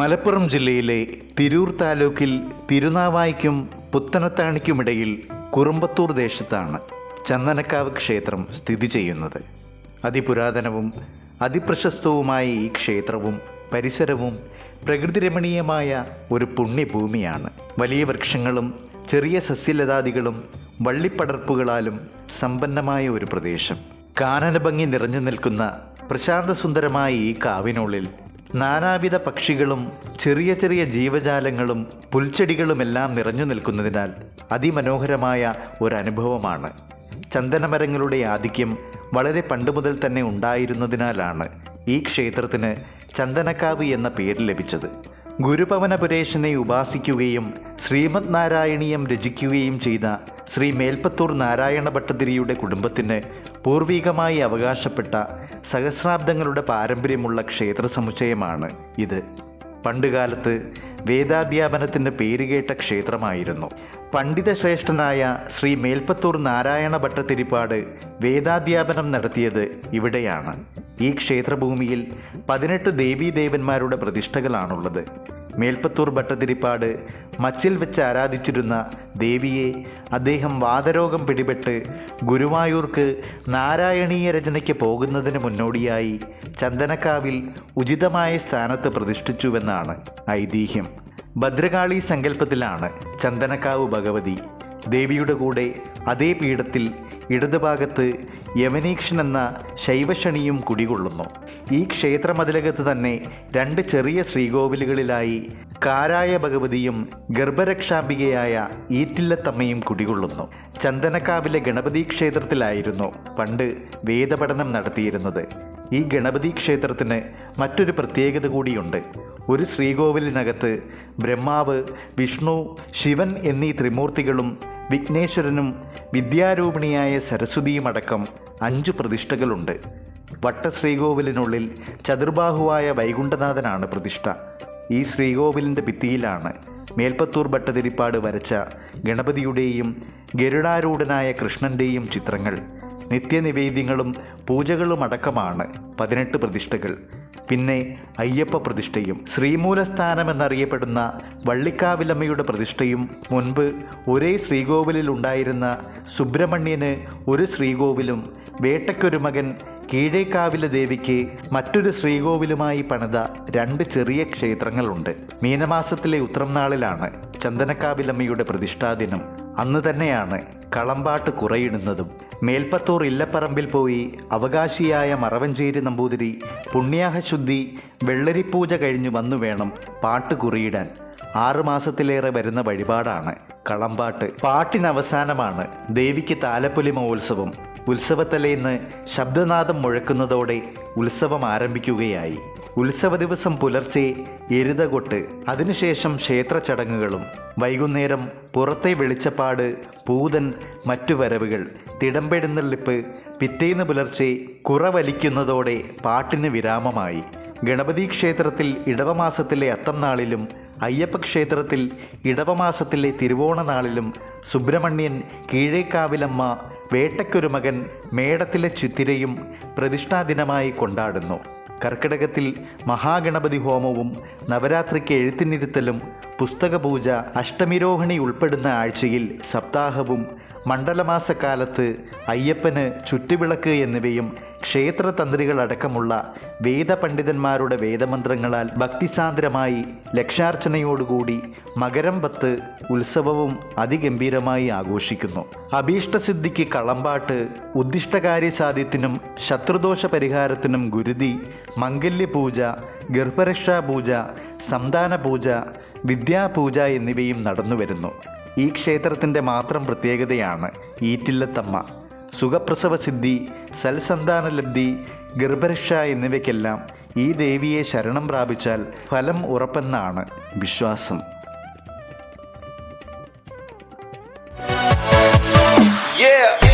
മലപ്പുറം ജില്ലയിലെ തിരൂർ താലൂക്കിൽ തിരുനാവായിക്കും പുത്തനത്താണിക്കുമിടയിൽ കുറുമ്പത്തൂർ ദേശത്താണ് ചന്ദനക്കാവ് ക്ഷേത്രം സ്ഥിതി ചെയ്യുന്നത്. അതിപുരാതനവും അതിപ്രശസ്തവുമായ ഈ ക്ഷേത്രവും പരിസരവും പ്രകൃതിരമണീയമായ ഒരു പുണ്യഭൂമിയാണ്. വലിയ വൃക്ഷങ്ങളും ചെറിയ സസ്യലതാദികളും വള്ളിപ്പടർപ്പുകളാലും സമ്പന്നമായ ഒരു പ്രദേശം. കാനനഭംഗി നിറഞ്ഞു നിൽക്കുന്ന പ്രശാന്തസുന്ദരമായ ഈ കാവിനുള്ളിൽ നാനാവിധ പക്ഷികളും ചെറിയ ചെറിയ ജീവജാലങ്ങളും പുൽച്ചെടികളുമെല്ലാം നിറഞ്ഞു നിൽക്കുന്നതിനാൽ അതിമനോഹരമായ ഒരനുഭവമാണ്. ചന്ദനമരങ്ങളുടെ ആധിക്യം വളരെ പണ്ട് മുതൽ തന്നെ ഉണ്ടായിരുന്നതിനാലാണ് ഈ ക്ഷേത്രത്തിന് ചന്ദനക്കാവ് എന്ന പേര് ലഭിച്ചത്. ഗുരുപവനപുരേശനെ ഉപാസിക്കുകയും ശ്രീമദ് നാരായണീയം രചിക്കുകയും ചെയ്ത ശ്രീ മേൽപ്പത്തൂർ നാരായണ ഭട്ടതിരിയുടെ കുടുംബത്തിന് പൂർവികമായി അവകാശപ്പെട്ട സഹസ്രാബ്ദങ്ങളുടെ പാരമ്പര്യമുള്ള ക്ഷേത്ര സമുച്ചയമാണ് ഇത്. പണ്ടുകാലത്ത് വേദാധ്യാപനത്തിന്റെ പേരുകേട്ട ക്ഷേത്രമായിരുന്നു. പണ്ഡിതശ്രേഷ്ഠനായ ശ്രീ മേൽപ്പത്തൂർ നാരായണ ഭട്ടതിരിപ്പാട് വേദാധ്യാപനം നടത്തിയത് ഇവിടെയാണ്. ഈ ക്ഷേത്രഭൂമിയിൽ പതിനെട്ട് ദേവീദേവന്മാരുടെ പ്രതിഷ്ഠകളാണുള്ളത്. മേൽപ്പത്തൂർ ഭട്ടതിരിപ്പാട് മച്ചിൽ വെച്ച് ആരാധിച്ചിരുന്ന ദേവിയെ അദ്ദേഹം വാതരോഗം പിടിപെട്ട് ഗുരുവായൂർക്ക് നാരായണീയ രചനയ്ക്ക് പോകുന്നതിന് മുന്നോടിയായി ചന്ദനക്കാവിൽ ഉചിതമായ സ്ഥാനത്ത് പ്രതിഷ്ഠിച്ചുവെന്നാണ് ഐതിഹ്യം. ഭദ്രകാളി സങ്കല്പത്തിലാണ് ചന്ദനക്കാവ് ഭഗവതി. ദേവിയുടെ കൂടെ അതേ പീഠത്തിൽ ഇടതുഭാഗത്ത് യവനീക്ഷൻ എന്ന ശൈവശണിയും കുടികൊള്ളുന്നു. ഈ ക്ഷേത്രമതിലകത്ത് തന്നെ രണ്ട് ചെറിയ ശ്രീകോവിലുകളിലായി കാരായ ഭഗവതിയും ഗർഭരക്ഷാംബികയായ ഈറ്റില്ലത്തമ്മയും കുടികൊള്ളുന്നു. ചന്ദനക്കാവിലെ ഗണപതി ക്ഷേത്രത്തിലായിരുന്നു പണ്ട് വേദപഠനം നടത്തിയിരുന്നത്. ഈ ഗണപതി ക്ഷേത്രത്തിന് മറ്റൊരു പ്രത്യേകത കൂടിയുണ്ട്. ഒരു ശ്രീകോവിലിനകത്ത് ബ്രഹ്മാവ് വിഷ്ണു ശിവൻ എന്നീ ത്രിമൂർത്തികളും വിഘ്നേശ്വരനും വിദ്യാരൂപിണിയായ സരസ്വതിയുമടക്കം അഞ്ചു പ്രതിഷ്ഠകളുണ്ട്. വട്ടശ്രീകോവിലിനുള്ളിൽ ചതുർബാഹുവായ വൈകുണ്ഠനാഥനാണ് പ്രതിഷ്ഠ. ഈ ശ്രീകോവിലിന്റെ ഭിത്തിയിലാണ് മേൽപ്പത്തൂർ ഭട്ടതിരിപ്പാട് വരച്ച ഗണപതിയുടെയും ഗരുഡാരൂഢനായ കൃഷ്ണന്റെയും ചിത്രങ്ങൾ. നിത്യനിവേദ്യങ്ങളും പൂജകളുമടക്കമാണ് പതിനെട്ട് പ്രതിഷ്ഠകൾ. പിന്നെ അയ്യപ്പ പ്രതിഷ്ഠയും ശ്രീമൂലസ്ഥാനം എന്നറിയപ്പെടുന്ന വള്ളിക്കാവിലമ്മയുടെ പ്രതിഷ്ഠയും മുൻപ് ഒരേ ശ്രീകോവിലിൽ ഉണ്ടായിരുന്ന സുബ്രഹ്മണ്യന് ഒരു ശ്രീകോവിലും വേട്ടയ്ക്കൊരു മകൻ കീഴേക്കാവിലെ ദേവിക്ക് മറ്റൊരു ശ്രീകോവിലുമായി പണിത രണ്ട് ചെറിയ ക്ഷേത്രങ്ങളുണ്ട്. മീനമാസത്തിലെ ഉത്രം നാളിലാണ് ചന്ദനക്കാവിലമ്മയുടെ പ്രതിഷ്ഠാദിനം. അന്ന് തന്നെയാണ് കളമ്പാട്ട് കുറയിടുന്നതും മേൽപ്പത്തൂർ ഇല്ലപ്പറമ്പിൽ പോയി അവകാശിയായ മറവഞ്ചേരി നമ്പൂതിരി പുണ്യാഹശുദ്ധി വെള്ളരിപ്പൂജ കഴിഞ്ഞു വന്നു വേണം പാട്ട് കുറിയിടാൻ. ആറുമാസത്തിലേറെ വരുന്ന വഴിപാടാണ് കളമ്പാട്ട്. പാട്ടിനവസാനമാണ് ദേവിക്ക് താലപ്പൊലി മഹോത്സവം. ഉത്സവത്തലേന്ന് ശബ്ദനാദം മുഴക്കുന്നതോടെ ഉത്സവം ആരംഭിക്കുകയായി. ഉത്സവ ദിവസം പുലർച്ചെ എരുതകൊട്ട്. അതിനുശേഷം ക്ഷേത്ര ചടങ്ങുകളും വൈകുന്നേരം പുറത്തെ വെളിച്ചപ്പാട് പൂതൻ മറ്റു വരവുകൾ തിടമ്പെഴുന്നള്ളിപ്പ് പിറ്റേന്ന് പുലർച്ചെ കുറ വലിക്കുന്നതോടെ പാട്ടിന് വിരാമമായി. ഗണപതി ക്ഷേത്രത്തിൽ ഇടവമാസത്തിലെ അത്തം നാളിലും അയ്യപ്പ ക്ഷേത്രത്തിൽ ഇടവമാസത്തിലെ തിരുവോണ നാളിലും സുബ്രഹ്മണ്യൻ കീഴേക്കാവിലമ്മ വേട്ടയ്ക്കൊരു മകൻ മേടത്തിലെ ചിത്തിരയും പ്രതിഷ്ഠാദിനമായി കൊണ്ടാടുന്നു. കർക്കിടകത്തിൽ മഹാഗണപതി ഹോമവും നവരാത്രിക്ക് എഴുത്തിനിരുത്തലും പുസ്തകപൂജ അഷ്ടമിരോഹിണി ഉൾപ്പെടുന്ന ആഴ്ചയിൽ സപ്താഹവും മണ്ഡലമാസക്കാലത്ത് അയ്യപ്പന് ചുറ്റുവിളക്ക് എന്നിവയും ക്ഷേത്രതന്ത്രികളടക്കമുള്ള വേദപണ്ഡിതന്മാരുടെ വേദമന്ത്രങ്ങളാൽ ഭക്തിസാന്ദ്രമായി ലക്ഷാർച്ചനയോടുകൂടി മകരം പത്ത് ഉത്സവവും അതിഗംഭീരമായി ആഘോഷിക്കുന്നു. അഭീഷ്ടസിദ്ധിക്ക് കളമ്പാട്ട് ഉദ്ദിഷ്ടകാര്യസാധ്യത്തിനും ശത്രുദോഷ പരിഹാരത്തിനും ഗുരുതി മംഗല്യപൂജ ഗർഭരക്ഷാപൂജ സന്താന പൂജ വിദ്യാപൂജ എന്നിവയും നടന്നുവരുന്നു ഈ ക്ഷേത്രത്തിന്റെ മാത്രം പ്രത്യേകതയാണ് ഈറ്റില്ലത്തമ്മ. സുഖപ്രസവ സിദ്ധി സൽസന്താനലബ്ധി ഗർഭരക്ഷ എന്നിവയ്ക്കെല്ലാം ഈ ദേവിയെ ശരണം പ്രാപിച്ചാൽ ഫലം ഉറപ്പെന്നാണ് വിശ്വാസം. Yeah.